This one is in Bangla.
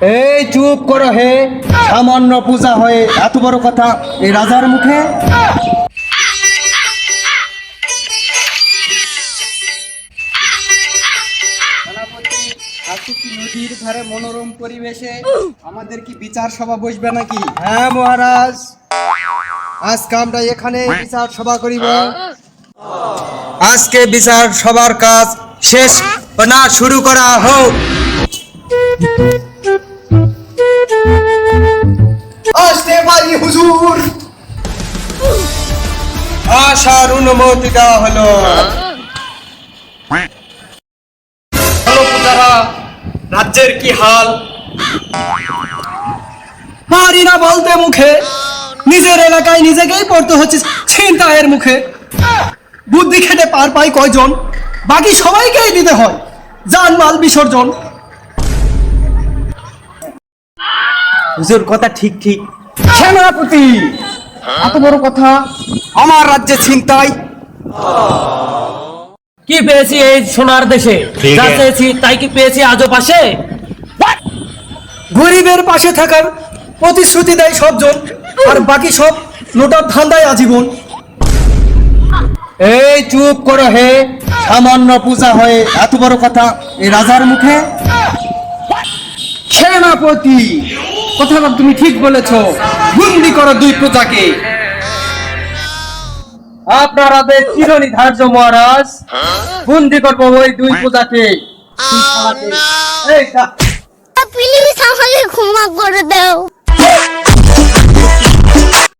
এই চুপ করো হে। সামান্য পূজা হয়ে এত বড় কথা এই রাজার মুখে? নদীর ধারে মনোরম পরিবেশে আমাদের কি বিচার সভা বসবে নাকি? হ্যাঁ মহারাজ। আজকে আমরা এখানে বিচার সভা করিব। আজকে বিচার সবার কাজ শেষ না শুরু করা হোক। আশার অনুমতি দেওয়া হলো। রাজ্যের কি হাল? পারি না বলতে মুখে। নিজের এলাকায় নিজেকেই পড়তে হচ্ছে ছিনতাইয়ের মুখে। বুদ্ধি খেটে পার পাই কয়জন? বাকি সবাইকেই দিতে হয়। জানমাল বিসর্জন। হুজুর কথা ঠিক ঠিক। সেনাপতি! এত বড় কথা? আমার রাজ্যে ছিনতাই। কি পেয়েছি এই সোনার দেশে? যা চেয়েছি তাই কি পেয়েছি আজও পাশে? গরিবের পাশে থাকার প্রতিশ্রুতি দেয় সবজন আর বাকি সব নোটার ধান্দায় আজীবন। এই চুপ করো হে সামান্য পূজা হয়ে এত বড় কথা এই রাজার মুখে? সেনাপতি কথাটা তুমি ঠিক বলেছ। বন্দি করো দুই প্রজাকে। আপনারা চিরনি চিরনিধার্য মহারাজ। বন্দি করব ওই দুই প্রজাকে। প্লিজ আমাকে ক্ষমা করে দাও।